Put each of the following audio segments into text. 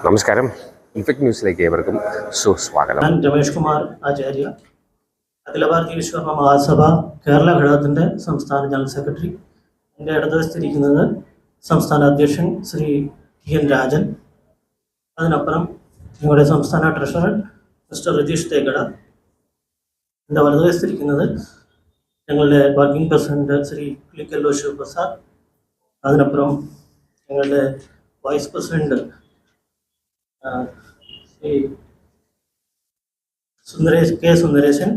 നമസ്കാരം. ഇൻഫെക്ട് ന്യൂസിലേക്ക് ഏവർക്കും സുസ്വാഗതം. ഞാൻ രമേഷ് കുമാർ ആചാര്യ. അഖില ഭാരതീയ വിശ്വകർമ്മ മഹാസഭ കേരള ഘടകത്തിന്റെ സംസ്ഥാന ജനറൽ സെക്രട്ടറി. എന്റെ ഇടതുവശത്തിരിക്കുന്നത് സംസ്ഥാന അധ്യക്ഷൻ ശ്രീ ടി എൻ രാജൻ. അതിനപ്പുറം ഞങ്ങളുടെ സംസ്ഥാന ട്രഷറർ മിസ്റ്റർ രതീഷ് തേക്കട. എന്റെ വലതുവശത്തിരിക്കുന്നത് ഞങ്ങളുടെ വർക്കിംഗ് പ്രസിഡന്റ് ശ്രീ പുലിക്കല്ലോ ശിവപ്രസാദ് അതിനപ്പുറം ഞങ്ങളുടെ vice president Shri Sundaresh K Sundaresan.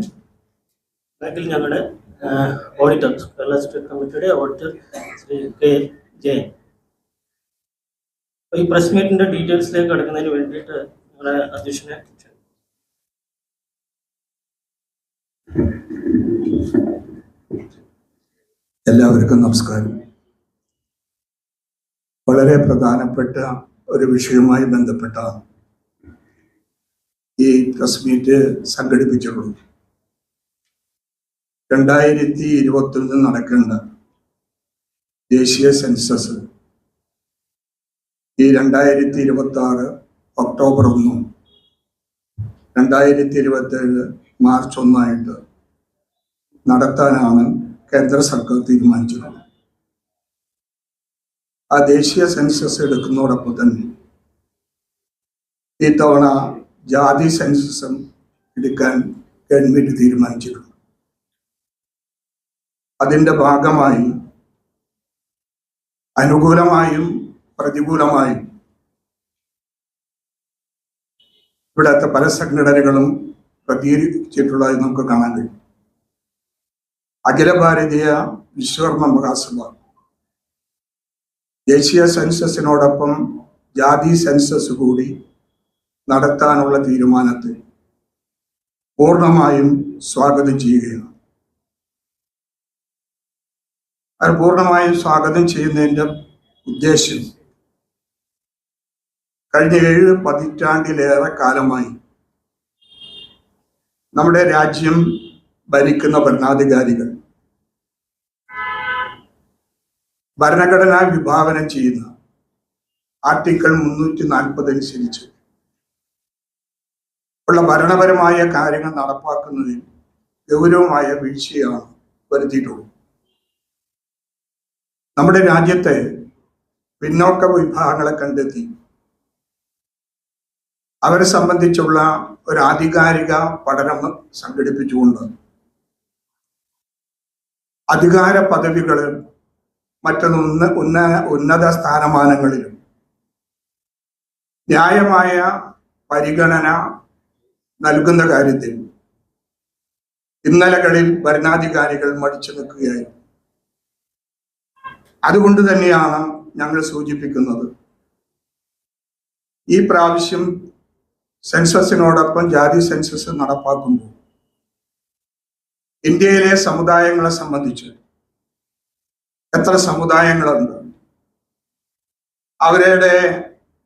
ബാങ്കിൽ ഞങ്ങളുടെ ഓഡിറ്റർ കേരള സ്റ്റേറ്റ് കമ്മിറ്റിയുടെ ഓഡിറ്റർ ശ്രീ കെ ജയൻ. അപ്പോൾ ഈ പ്രസ് മീറ്റിന്റെ ഡീറ്റെയിൽസിലേക്ക് കടക്കുന്നതിന് വേണ്ടിയിട്ട് ഞങ്ങളുടെ അധ്യക്ഷനെ എല്ലാവർക്കും നമസ്കാരം. വളരെ പ്രധാനപ്പെട്ട ഒരു വിഷയവുമായി ബന്ധപ്പെട്ട ഈ പ്രസ് മീറ്റ് സംഘടിപ്പിച്ചിട്ടുണ്ട് രണ്ടായിരത്തി ഇരുപത്തൊന്നിൽ നടക്കേണ്ട ദേശീയ സെൻസസ് ഈ രണ്ടായിരത്തി ഇരുപത്തി ആറ് ഒക്ടോബർ ഒന്നും രണ്ടായിരത്തി ഇരുപത്തി ഏഴ് മാർച്ച് ഒന്നായിട്ട് നടത്താനാണ് കേന്ദ്ര സർക്കാർ തീരുമാനിച്ചിട്ടുള്ളത്. ആ ദേശീയ സെൻസസ് എടുക്കുന്നതോടൊപ്പം തന്നെ ഇത്തവണ ജാതി സെൻസസും എടുക്കാൻ ഗവൺമെന്റ് തീരുമാനിച്ചിട്ടുണ്ട്. അതിന്റെ ഭാഗമായി അനുകൂലമായും പ്രതികൂലമായും ഇവിടുത്തെ പല സംഘടനകളും പ്രതികരിച്ചിട്ടുള്ളതായി നമുക്ക് കാണാൻ കഴിയും. അഖില ഭാരതീയ വിശ്വകർമ്മ മഹാസഭ ദേശീയ സെൻസസിനോടൊപ്പം ജാതി സെൻസസ് കൂടി നടത്താനുള്ള തീരുമാനത്തെ പൂർണമായും സ്വാഗതം ചെയ്യുകയാണ്. അത് പൂർണമായും സ്വാഗതം ചെയ്യുന്നതിന്റെ ഉദ്ദേശ്യം കഴിഞ്ഞ ഏഴ് പതിറ്റാണ്ടിലേറെ കാലമായി നമ്മുടെ രാജ്യം ഭരിക്കുന്ന ഭരണാധികാരികൾ ഭരണഘടന വിഭാവനം ചെയ്യുന്ന ആർട്ടിക്കിൾ മുന്നൂറ്റി നാൽപ്പത് അനുസരിച്ച് ഉള്ള ഭരണപരമായ കാര്യങ്ങൾ നടപ്പാക്കുന്നതിൽ ഗൗരവമായ വീഴ്ചയാണ് വരുത്തിയിട്ടുള്ളത്. നമ്മുടെ രാജ്യത്തെ പിന്നോക്ക വിഭാഗങ്ങളെ കണ്ടെത്തി അവരെ സംബന്ധിച്ചുള്ള ഒരു ആധികാരിക പഠനം സംഘടിപ്പിച്ചുകൊണ്ട് അധികാര പദവികളിൽ മറ്റൊന്ന് ഉന്ന ഉന്നത സ്ഥാനമാനങ്ങളിലും. ന്യായമായ പരിഗണന നൽകുന്ന കാര്യത്തിൽ ഇന്നലകളിൽ ഭരണാധികാരികൾ മടിച്ചു നിൽക്കുകയായി അതുകൊണ്ട് തന്നെയാണ് ഞങ്ങൾ സൂചിപ്പിക്കുന്നത്. ഈ പ്രാവശ്യം സെൻസസിനോടൊപ്പം ജാതി സെൻസസ് നടപ്പാക്കുമ്പോൾ ഇന്ത്യയിലെ സമുദായങ്ങളെ സംബന്ധിച്ച് എത്ര സമുദായങ്ങളുണ്ട്? അവരുടെ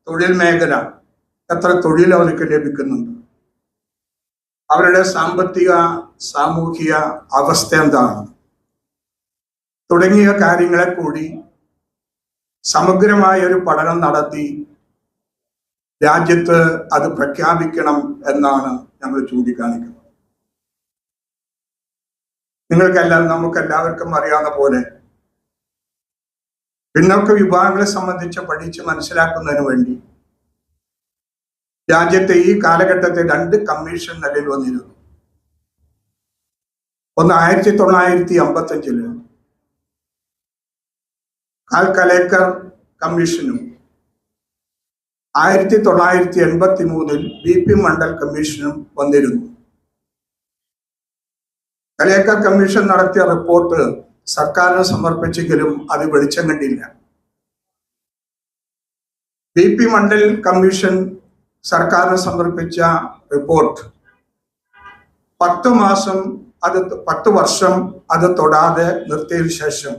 തൊഴിൽ മേഖല എത്ര തൊഴിൽ അവർക്ക് ലഭിക്കുന്നുണ്ട്? അവരുടെ സാമ്പത്തിക സാമൂഹിക അവസ്ഥ എന്താണ്? തുടങ്ങിയ കാര്യങ്ങളെ കൂടി സമഗ്രമായ ഒരു പഠനം നടത്തി രാജ്യത്ത് അത് പ്രഖ്യാപിക്കണം എന്നാണ് ഞങ്ങൾ ചൂണ്ടിക്കാണിക്കുന്നത്. നിങ്ങൾക്കെല്ലാം നമുക്ക് എല്ലാവർക്കും അറിയാവുന്ന പോലെ പിന്നോക്ക വിഭാഗങ്ങളെ സംബന്ധിച്ച് പഠിച്ച് മനസ്സിലാക്കുന്നതിന് വേണ്ടി രാജ്യത്തെ ഈ കാലഘട്ടത്തെ രണ്ട് കമ്മീഷൻ നിലയിൽ വന്നിരുന്നു. ഒന്ന് ആയിരത്തി തൊള്ളായിരത്തി അമ്പത്തി അഞ്ചിൽ കാൽ കലേക്കർ കമ്മീഷനും ആയിരത്തി തൊള്ളായിരത്തി എൺപത്തി മൂന്നിൽ ബി പി മണ്ഡൽ കമ്മീഷനും വന്നിരുന്നു. കലേക്കർ കമ്മീഷൻ നടത്തിയ റിപ്പോർട്ട് സർക്കാരിന് സമർപ്പിച്ചെങ്കിലും അത് വെളിച്ചം കണ്ടില്ല. ബി പി മണ്ഡൽ കമ്മീഷൻ സർക്കാരിന് സമർപ്പിച്ച റിപ്പോർട്ട് പത്ത് മാസം അത് പത്ത് വർഷം അത് തൊടാതെ നിർത്തിയ ശേഷം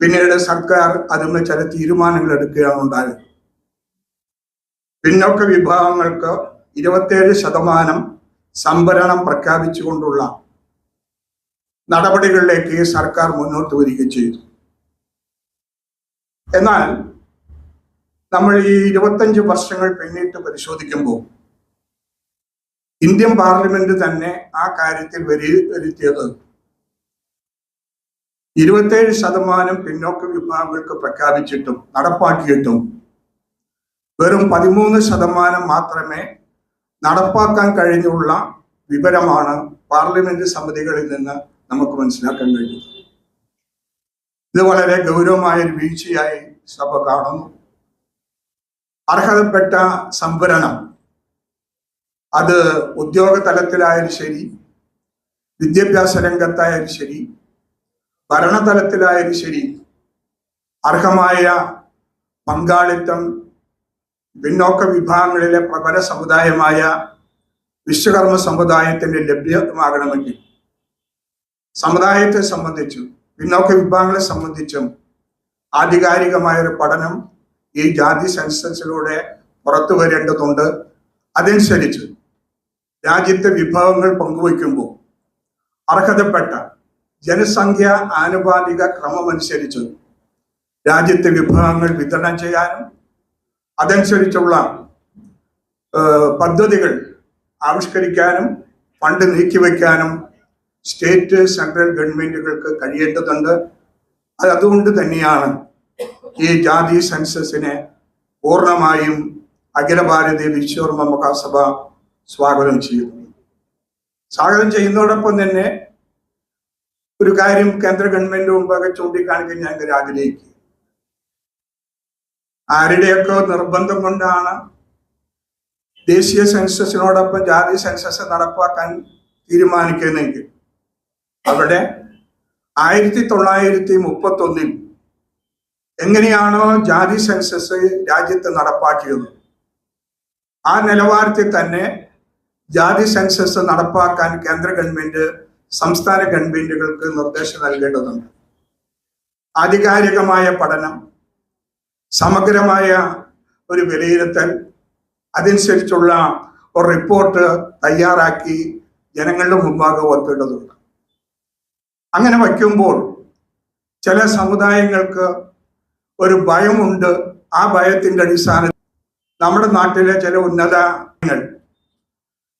പിന്നീട് സർക്കാർ അതിന് ചില തീരുമാനങ്ങൾ എടുക്കുകയാണ് ഉണ്ടായത്. പിന്നോക്ക വിഭാഗങ്ങൾക്ക് ഇരുപത്തേഴ് ശതമാനം സംഭരണം പ്രഖ്യാപിച്ചുകൊണ്ടുള്ള നടപടികളിലേക്ക് സർക്കാർ മുന്നോട്ട് വരികയും ചെയ്തു. എന്നാൽ നമ്മൾ ഈ ഇരുപത്തഞ്ച് വർഷങ്ങൾ പിന്നിട്ട് പരിശോധിക്കുമ്പോൾ ഇന്ത്യൻ പാർലമെന്റ് തന്നെ ആ കാര്യത്തിൽ വരി വരുത്തിയത് ഇരുപത്തേഴ് ശതമാനം പിന്നോക്ക വിഭാഗങ്ങൾക്ക് പ്രഖ്യാപിച്ചിട്ടും നടപ്പാക്കിയിട്ടും വെറും പതിമൂന്ന് ശതമാനം മാത്രമേ നടപ്പാക്കാൻ കഴിഞ്ഞുള്ള വിവരമാണ് പാർലമെന്റ് സമിതികളിൽ നിന്ന് നമുക്ക് മനസ്സിലാക്കാൻ കഴിയും. ഇത് വളരെ ഗൗരവമായ ഒരു വീഴ്ചയായി സഭ കാണുന്നു. അർഹതപ്പെട്ട സംവരണം. അത് ഉദ്യോഗ തലത്തിലായാലും ശരി വിദ്യാഭ്യാസ രംഗത്തായാലും ശരി ഭരണതലത്തിലായാലും ശരി അർഹമായ പങ്കാളിത്തം പിന്നോക്ക വിഭാഗങ്ങളിലെ പ്രബല സമുദായമായ വിശ്വകർമ്മ സമുദായത്തിന് ലഭ്യമാകണമെങ്കിൽ സമുദായത്തെ സംബന്ധിച്ചും പിന്നോക്ക വിഭാഗങ്ങളെ സംബന്ധിച്ചും ആധികാരികമായ ഒരു പഠനം ഈ ജാതി സെൻസസിലൂടെ പുറത്തു വരേണ്ടതുണ്ട്. അതനുസരിച്ച് രാജ്യത്തെ വിഭവങ്ങൾ പങ്കുവയ്ക്കുമ്പോൾ അർഹതപ്പെട്ട ജനസംഖ്യ ആനുപാതിക ക്രമമനുസരിച്ച് രാജ്യത്തെ വിഭവങ്ങൾ വിതരണം ചെയ്യാനും അതനുസരിച്ചുള്ള പദ്ധതികൾ ആവിഷ്കരിക്കാനും ഫണ്ട് നീക്കിവെക്കാനും സ്റ്റേറ്റ് സെൻട്രൽ ഗവൺമെന്റുകൾക്ക് കഴിയേണ്ടതുണ്ട്. അത് അതുകൊണ്ട് തന്നെയാണ് ഈ ജാതി സെൻസസിനെ പൂർണമായും അഖില ഭാരതീയ വിശ്വകർമ്മ മഹാസഭ സ്വാഗതം ചെയ്യുന്നു. സ്വാഗതം ചെയ്യുന്നതോടൊപ്പം തന്നെ ഒരു കാര്യം കേന്ദ്ര ഗവൺമെന്റ് മുമ്പാകെ ചൂണ്ടിക്കാണിക്കാൻ ഞാൻ ആഗ്രഹിക്കുക ആരുടെയൊക്കെ നിർബന്ധം കൊണ്ടാണ് ദേശീയ സെൻസസിനോടൊപ്പം ജാതി സെൻസസ് നടപ്പാക്കാൻ തീരുമാനിക്കുന്നെങ്കിൽ അവിടെ ആയിരത്തി തൊള്ളായിരത്തി മുപ്പത്തി ഒന്നിൽ എങ്ങനെയാണോ ജാതി സെൻസസ് രാജ്യത്ത് നടപ്പാക്കിയത്? ആ നിലവാരത്തിൽ തന്നെ ജാതി സെൻസസ് നടപ്പാക്കാൻ കേന്ദ്ര ഗവൺമെന്റ് സംസ്ഥാന ഗവൺമെന്റുകൾക്ക് നിർദ്ദേശം നൽകേണ്ടതുണ്ട്. ആധികാരികമായ പഠനം സമഗ്രമായ ഒരു വിലയിരുത്തൽ അതനുസരിച്ചുള്ള ഒരു റിപ്പോർട്ട് തയ്യാറാക്കി ജനങ്ങളുടെ മുമ്പാകെ വയ്ക്കേണ്ടതുണ്ട് അങ്ങനെ വയ്ക്കുമ്പോൾ ചില സമുദായങ്ങൾക്ക് ഒരു ഭയമുണ്ട്. ആ ഭയത്തിന്റെ അടിസ്ഥാനത്തിൽ നമ്മുടെ നാട്ടിലെ ചില ഉന്നതങ്ങൾ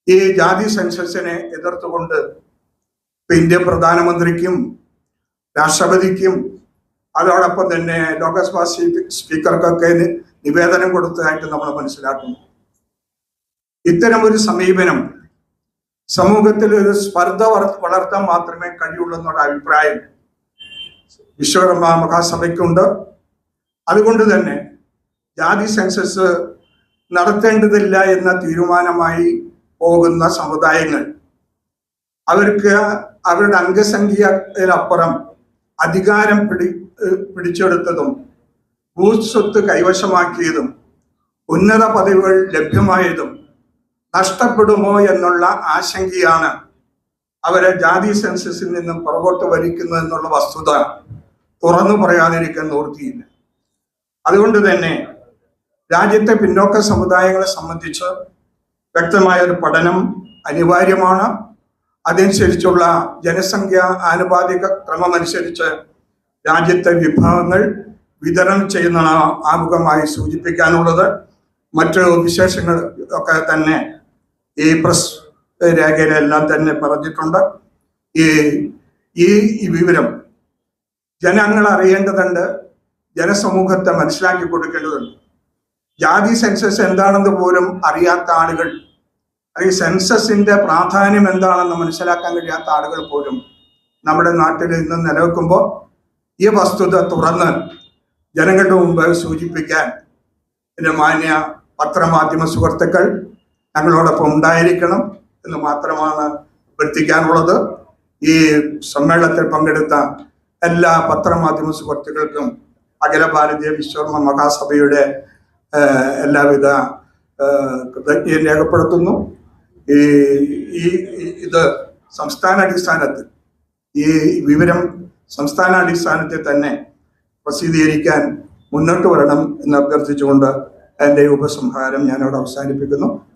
ഈ ജാതി സെൻസസിനെ എതിർത്തുകൊണ്ട് ഇന്ത്യൻ പ്രധാനമന്ത്രിക്കും രാഷ്ട്രപതിക്കും അതോടൊപ്പം തന്നെ ലോകസഭാ സ്പീക്കർക്കൊക്കെ നിവേദനം കൊടുത്തതായിട്ട് നമ്മൾ മനസ്സിലാക്കുന്നു. ഇത്തരം ഒരു സമീപനം സമൂഹത്തിൽ ഒരു സ്പർദ്ധ വളർ- വളർത്താൻ മാത്രമേ കഴിയുള്ളൂ എന്നുള്ള അഭിപ്രായം വിശ്വകർമ്മ മഹാസഭയ്ക്കുണ്ട്. അതുകൊണ്ട് തന്നെ ജാതി സെൻസസ് നടത്തേണ്ടതില്ല എന്ന തീരുമാനമായി പോകുന്ന സമുദായങ്ങൾ. അവർക്ക് അവരുടെ അംഗസംഖ്യയിലപ്പുറം അധികാരം പിടി പിടിച്ചെടുത്തതും ഭൂസ്വത്ത് കൈവശമാക്കിയതും ഉന്നത പദവികൾ ലഭ്യമായതും നഷ്ടപ്പെടുമോ എന്നുള്ള ആശങ്കയാണ് അവരെ ജാതി സെൻസസിൽ നിന്നും പുറകോട്ട് വലിക്കുന്നു എന്നുള്ള വസ്തുത തുറന്നു പറയാതിരിക്കാൻ നിവൃത്തിയില്ല. അതുകൊണ്ട് തന്നെ രാജ്യത്തെ പിന്നോക്ക സമുദായങ്ങളെ സംബന്ധിച്ച് വ്യക്തമായ ഒരു പഠനം അനിവാര്യമാണ്. അതനുസരിച്ചുള്ള ജനസംഖ്യ ആനുപാതിക ക്രമമനുസരിച്ച് രാജ്യത്തെ വിഭവങ്ങൾ വിതരണം ചെയ്യുന്ന ആമുഖമായി സൂചിപ്പിക്കാനുള്ളത്. മറ്റു വിശേഷങ്ങൾ ഒക്കെ തന്നെ ഈ പ്രസ് രേഖയിലെല്ലാം തന്നെ പറഞ്ഞിട്ടുണ്ട്. ഈ ഈ വിവരം ജനങ്ങൾ അറിയേണ്ടതുണ്ട്. ജനസമൂഹത്തെ മനസ്സിലാക്കി കൊടുക്കേണ്ടതുണ്ട്. ജാതി സെൻസസ് എന്താണെന്ന് പോലും അറിയാത്ത ആളുകൾ അല്ലെങ്കിൽ സെൻസസിന്റെ പ്രാധാന്യം എന്താണെന്ന് മനസ്സിലാക്കാൻ കഴിയാത്ത ആളുകൾ പോലും നമ്മുടെ നാട്ടിൽ ഇന്ന് നിലനിൽക്കുമ്പോൾ ഈ വസ്തുത തുറന്ന് ജനങ്ങളുടെ മുമ്പ് സൂചിപ്പിക്കാൻ എന്റെ മാന്യ പത്രമാധ്യമ സുഹൃത്തുക്കൾ ഞങ്ങളോടൊപ്പം ഉണ്ടായിരിക്കണം എന്ന് മാത്രമാണ് അഭ്യർത്ഥിക്കാനുള്ളത്. ഈ സമ്മേളനത്തിൽ പങ്കെടുത്ത എല്ലാ പത്രമാധ്യമ സുഹൃത്തുക്കൾക്കും അഖില ഭാരതീയ വിശ്വകർമ്മ മഹാസഭയുടെ എല്ലാവിധ കൃതജ്ഞയും രേഖപ്പെടുത്തുന്നു. ഈ ഈ- ഇത് സംസ്ഥാനാടിസ്ഥാനത്തിൽ ഈ വിവരം സംസ്ഥാനാടിസ്ഥാനത്തിൽ തന്നെ പ്രസിദ്ധീകരിക്കാൻ മുന്നോട്ട് വരണം എന്ന് അഭ്യർത്ഥിച്ചുകൊണ്ട് എന്റെ ഉപസംഹാരം ഞാനവിടെ അവസാനിപ്പിക്കുന്നു.